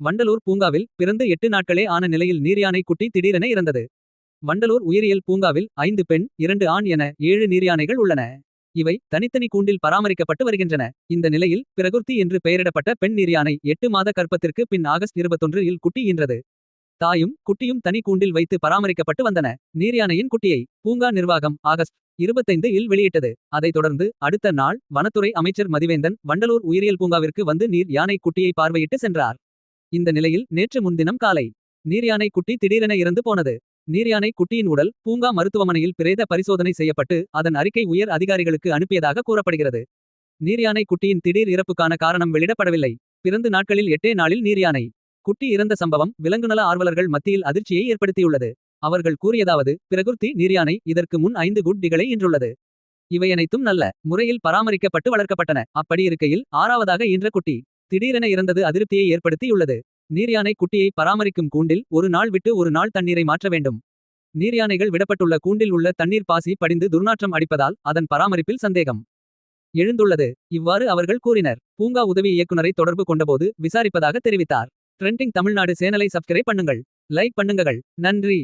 வண்டலூர் பூங்காவில் பிறந்து எட்டு நாட்களே ஆன நிலையில் நீர்யானை குட்டி திடீரென இறந்தது. வண்டலூர் உயிரியல் பூங்காவில் ஐந்து பெண் இரண்டு ஆண் என ஏழு நீர்யானைகள் உள்ளன. இவை தனித்தனி கூண்டில் பராமரிக்கப்பட்டு வருகின்றன. இந்த நிலையில் பிரகுர்த்தி என்று பெயரிடப்பட்ட பெண் நீர்யானை எட்டு மாத கற்பத்திற்கு பின் ஆகஸ்ட் 21 இல் குட்டி ஈன்றது. தாயும் குட்டியும் தனி கூண்டில் வைத்து பராமரிக்கப்பட்டு வந்தன. நீர்யானையின் குட்டியை பூங்கா நிர்வாகம் ஆகஸ்ட் 25 இல் வெளியிட்டது. அதைத் தொடர்ந்து அடுத்த நாள் வனத்துறை அமைச்சர் மதிவேந்தன் வண்டலூர் உயிரியல் பூங்காவிற்கு வந்து நீர் யானை குட்டியை பார்வையிட்டு சென்றார். இந்த நிலையில் நேற்று முன்தினம் காலை நீர்யானை குட்டி திடீரென இறந்து போனது. நீர்யானை குட்டியின் உடல் பூங்கா மருத்துவமனையில் பிரேத பரிசோதனை செய்யப்பட்டு அதன் அறிக்கை உயர் அதிகாரிகளுக்கு அனுப்பியதாக கூறப்படுகிறது. நீர்யானை குட்டியின் திடீர் இறப்புக்கான காரணம் வெளியிடப்படவில்லை. பிறந்து நாட்களில் எட்டே நாளில் நீர்யானை குட்டி இறந்த சம்பவம் விலங்குநல ஆர்வலர்கள் மத்தியில் அதிர்ச்சியை ஏற்படுத்தியுள்ளது. அவர்கள் கூறியதாவது பிரகுர்த்தி நீர்யானை இதற்கு முன் ஐந்து குட்டிகளை ஈன்றுள்ளது. இவையனைத்தும் நல்ல முறையில் பராமரிக்கப்பட்டு வளர்க்கப்பட்டன. அப்படி இருக்கையில் ஆறாவதாக ஈன்ற குட்டி திடீரென இறந்தது அதிருப்தியை ஏற்படுத்தியுள்ளது. நீர்யானை குட்டியை பராமரிக்கும் கூண்டில் ஒரு நாள் விட்டு ஒரு நாள் தண்ணீரை மாற்ற வேண்டும். நீர்யானைகள் விடப்பட்டுள்ள கூண்டில் உள்ள தண்ணீர் பாசி படிந்து துர்நாற்றம் அடிப்பதால் அதன் பராமரிப்பில் சந்தேகம் எழுந்துள்ளது. இவ்வாறு அவர்கள் கூறினர். பூங்கா உதவி இயக்குனரை தொடர்பு கொண்டபோது விசாரிப்பதாக தெரிவித்தார். ட்ரெண்டிங் தமிழ்நாடு சேனலை சப்ஸ்கிரைப் பண்ணுங்கள். லைக் பண்ணுங்கள் நன்றி.